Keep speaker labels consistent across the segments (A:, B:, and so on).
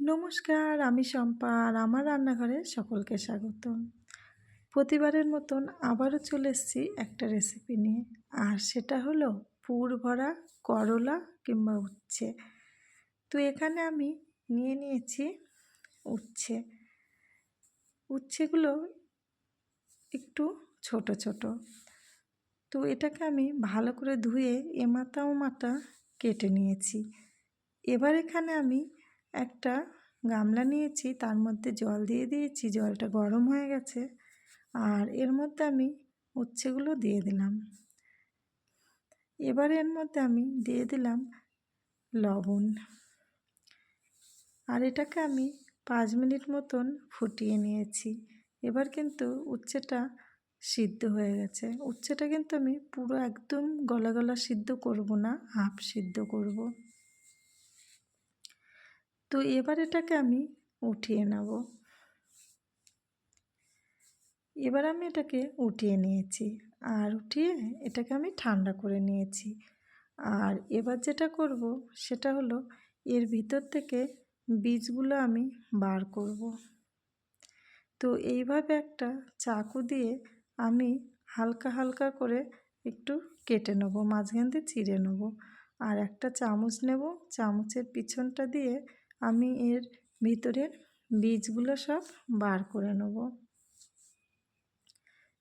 A: নমস্কার, আমি শম্পা আর আমার রান্নাঘরে সকলকে স্বাগত প্রতিবারের মতন আবারও চলে এসেছি একটা রেসিপি নিয়ে। আর সেটা হলো পুর ভরা করলা কিংবা উচ্ছে। তো এখানে আমি নিয়ে নিয়েছি উচ্ছে। উচ্ছেগুলো একটু ছোট ছোট। তো এটাকে আমি ভালো করে ধুয়ে এমাতা ও মাটা কেটে নিয়েছি। এবার এখানে আমি একটা গামলা নিয়েছি, তার মধ্যে জল দিয়ে দিয়েছি, জলটা গরম হয়ে গেছে, আর এর মধ্যে আমি উচ্ছেগুলো দিয়ে দিলাম। এবার এর মধ্যে আমি দিয়ে দিলাম লবণ। আর এটাকে আমি পাঁচ মিনিট মতন ফুটিয়ে নিয়েছি। এবার কিন্তু উচ্ছেটা সিদ্ধ হয়ে গেছে। উচ্ছেটা কিন্তু আমি পুরো একদম গলা গলা সিদ্ধ করব না, হাফ সিদ্ধ করব। তো এবার এটাকে আমি উঠিয়ে নেব। এবার আমি এটাকে উঠিয়ে নিয়েছি। আর উঠিয়ে এটাকে আমি ঠান্ডা করে নিয়েছি। আর এবার যেটা করব সেটা হলো এর ভিতর থেকে বীজগুলো আমি বার করব। তো এইভাবে একটা চাকু দিয়ে আমি হালকা হালকা করে একটু কেটে নেব, মাঝখান দিয়ে চিড়ে নেব। আর একটা চামচ নেব, চামচের পিছনটা দিয়ে আমি এর ভিতরের বীজগুলো সব বার করে নেব।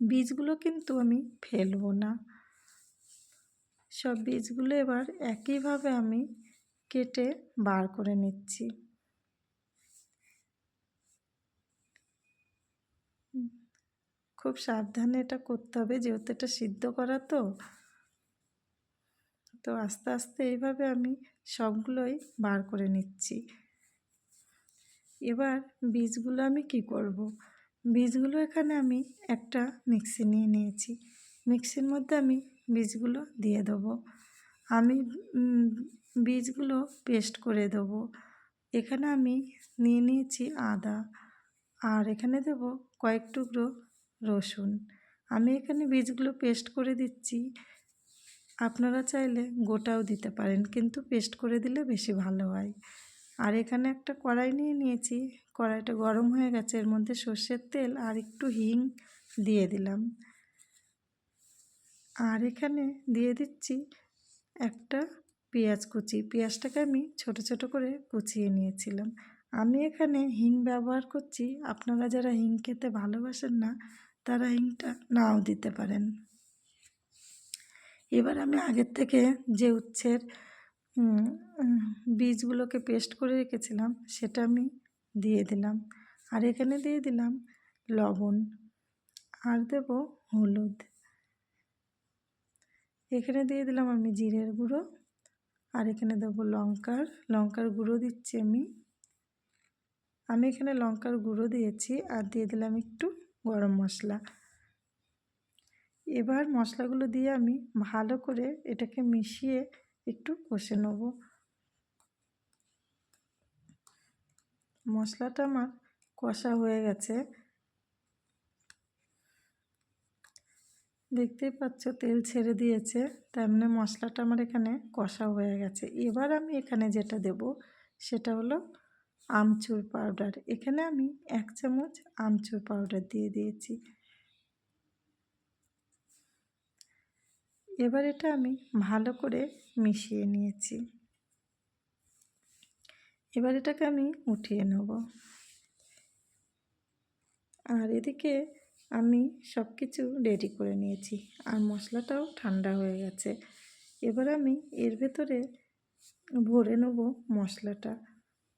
A: বীজগুলো কিন্তু আমি ফেলব না। সব বীজগুলো এবার একইভাবে আমি কেটে বার করে নিচ্ছি। খুব সাবধানে এটা করতে হবে, যেহেতু এটা সিদ্ধ করা তো। তো আস্তে আস্তে এইভাবে আমি সবগুলোই বার করে নিচ্ছি। এবার বীজগুলো আমি কি করব। বীজগুলো এখানে আমি একটা মিক্সি নিয়ে নিয়েছি। মিক্সির মধ্যে আমি বীজগুলো দিয়ে দেবো। আমি বীজগুলো পেস্ট করে দেবো। এখানে আমি নিয়ে নিয়েছি আদা। আর এখানে দেব কয়েক টুকরো রসুন। আমি এখানে বীজগুলো পেস্ট করে দিচ্ছি। আপনারা চাইলে গোটাও দিতে পারেন, কিন্তু পেস্ট করে দিলে বেশি ভালো হয়। আর এখানে একটা কড়াই নিয়ে নিয়েছি। কড়াইটা গরম হয়ে গেছে, এর মধ্যে সর্ষের তেল আর একটু হিং দিয়ে দিলাম। আর এখানে দিয়ে দিচ্ছি একটা পেঁয়াজ কুচি। পেঁয়াজটাকে আমি ছোট ছোট করে কুচিয়ে নিয়েছিলাম। আমি এখানে হিং ব্যবহার করছি। আপনারা যারা হিং খেতে ভালোবাসেন না, তারা হিংটা নাও দিতে পারেন। এবার আমি আগের থেকে যে উচ্ছের বীজগুলোকে পেস্ট করে রেখেছিলাম, সেটা আমি দিয়ে দিলাম। আর এখানে দিয়ে দিলাম লবণ, আর দেব হলুদ। এখানে দিয়ে দিলাম আমি জিরের গুঁড়ো, আর এখানে দেবো লঙ্কার লঙ্কার গুঁড়ো দিচ্ছি আমি। আমি এখানে লঙ্কার গুঁড়ো দিয়েছি, আর দিয়ে দিলাম একটু গরম মশলা। এবার মশলাগুলো দিয়ে আমি ভালো করে এটাকে মিশিয়ে একটু কষে নেব। মশলাটা আমার কষা হয়ে গেছে। দেখতেই পাচ্ছ তেল ছেড়ে দিয়েছে, তেমনি মশলাটা আমার এখানে কষা হয়ে গেছে। এবার আমি এখানে যেটা দেব, সেটা হলো আমচুর পাউডার। এখানে আমি এক চামচ আমচুর পাউডার দিয়ে দিয়েছি। এবার এটা আমি ভালো করে মিশিয়ে নিয়েছি। এবার এটাকে আমি উঠিয়ে নেব। আর এদিকে আমি সব কিছু রেডি করে নিয়েছি। আর মশলাটাও ঠান্ডা হয়ে গেছে। এবার আমি এর ভেতরে ভরে নেব মশলাটা।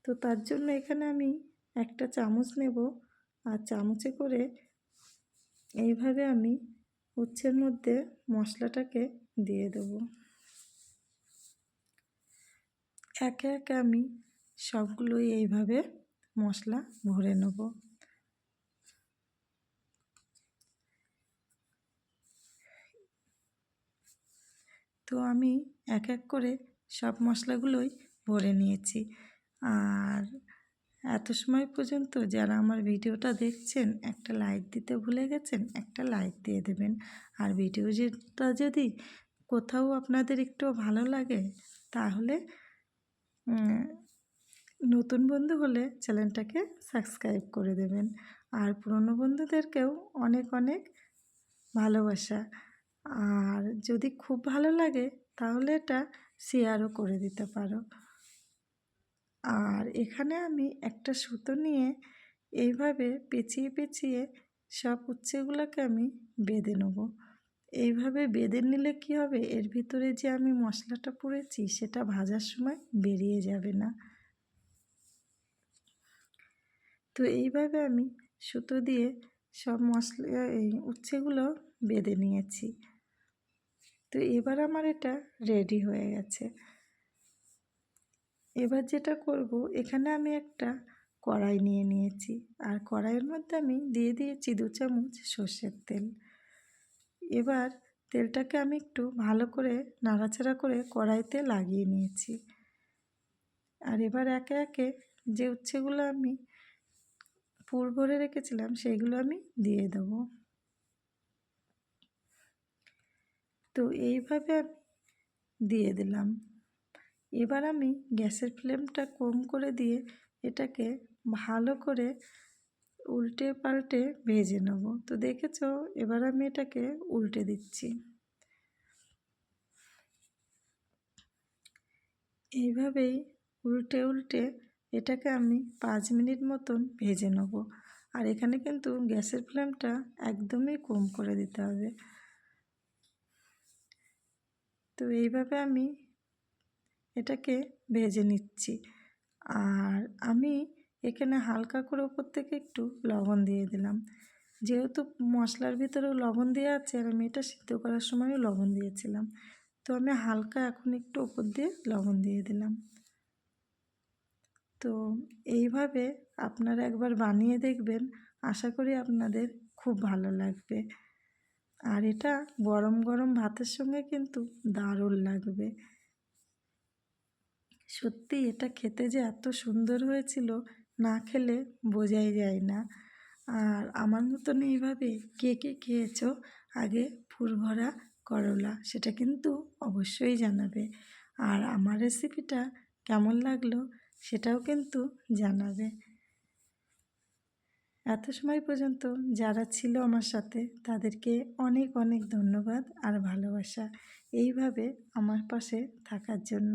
A: তো তার জন্য এখানে আমি একটা চামচ নেব। আর চামচে করে এইভাবে আমি উচ্ছের মধ্যে মশলাটাকে দিয়ে দেব। একে একে আমি সবগুলোই এইভাবে মশলা ভরে নেব। তো আমি এক এক করে সব মশলাগুলোই ভরে নিয়েছি। আর এত সময় পর্যন্ত যারা আমার ভিডিওটা দেখছেন, একটা লাইক দিতে ভুলে গেছেন, একটা লাইক দিয়ে দেবেন। আর ভিডিও যেটা যদি কোথাও আপনাদের একটু ভালো লাগে, তাহলে নতুন বন্ধু হলে চ্যানেলটাকে সাবস্ক্রাইব করে দেবেন। আর পুরনো বন্ধুদেরকেও অনেক অনেক ভালোবাসা। আর যদি খুব ভালো লাগে, তাহলে এটা শেয়ারও করে দিতে পারো। আর এখানে আমি একটা সুতো নিয়ে এইভাবে পেঁচিয়ে পেঁচিয়ে সব উচ্ছেগুলোকে আমি বেঁধে নেব। এইভাবে বেঁধে নিলে কি হবে? এর ভিতরে যে আমি মশলাটা পুড়েছি, সেটা ভাজার সময় বেরিয়ে যাবে না। তো এইভাবে আমি সুতো দিয়ে সব মশলা, এই উচ্ছেগুলো বেঁধে নিয়েছি। তো এবার আমার এটা রেডি হয়ে গেছে। এবার যেটা করব, এখানে আমি একটা কড়াই নিয়ে নিয়েছি। আর কড়াইয়ের মধ্যে আমি দিয়ে দিয়েছি দু চামচ সর্ষের তেল। এবার তেলটাকে আমি একটু ভালো করে নাড়াচাড়া করে কড়াইতে লাগিয়ে নিয়েছি। আর এবার একে একে যে উচ্ছেগুলো আমি পুর ভরে রেখেছিলাম সেইগুলো আমি দিয়ে দেবো। তো এইভাবে আমি দিয়ে দিলাম। এবার আমি গ্যাসের ফ্লেমটা কম করে দিয়ে এটাকে ভালো করে উল্টে পাল্টে ভেজে নেব। তো দেখেছ, এবার আমি এটাকে উল্টে দিচ্ছি। এইভাবেই উল্টে উল্টে এটাকে আমি পাঁচ মিনিট মতন ভেজে নেব। আর এখানে কিন্তু গ্যাসের ফ্লেমটা একদমই কম করে দিতে হবে। তো এইভাবে আমি এটাকে ভেজে নিচ্ছি। আর আমি এখানে হালকা করে ওপর থেকে একটু লবণ দিয়ে দিলাম। যেহেতু মশলার ভিতরেও লবণ দেওয়া আছে আর আমি এটা সিদ্ধ করার সময়ও লবণ দিয়েছিলাম। তো আমি হালকা এখন একটু ওপর দিয়ে লবণ দিয়ে দিলাম। তো এইভাবে আপনারা একবার বানিয়ে দেখবেন। আশা করি আপনাদের খুব ভালো লাগবে। আর এটা গরম গরম ভাতের সঙ্গে কিন্তু দারুণ লাগবে। সত্যি এটা খেতে যে এত সুন্দর হয়েছিল, না খেলে বোঝাই যায় না। আর আমার মতন এইভাবে কে কে খেয়েছো? আগে ফুরভরা করলা, সেটা কিন্তু অবশ্যই জানাবে। আর আমার রেসিপিটা কেমন লাগল, সেটাও কিন্তু জানাবে। এত সময় পর্যন্ত যারা ছিল আমার সাথে, তাদেরকে অনেক অনেক ধন্যবাদ আর ভালোবাসা। এইভাবে আমার পাশে থাকার জন্য।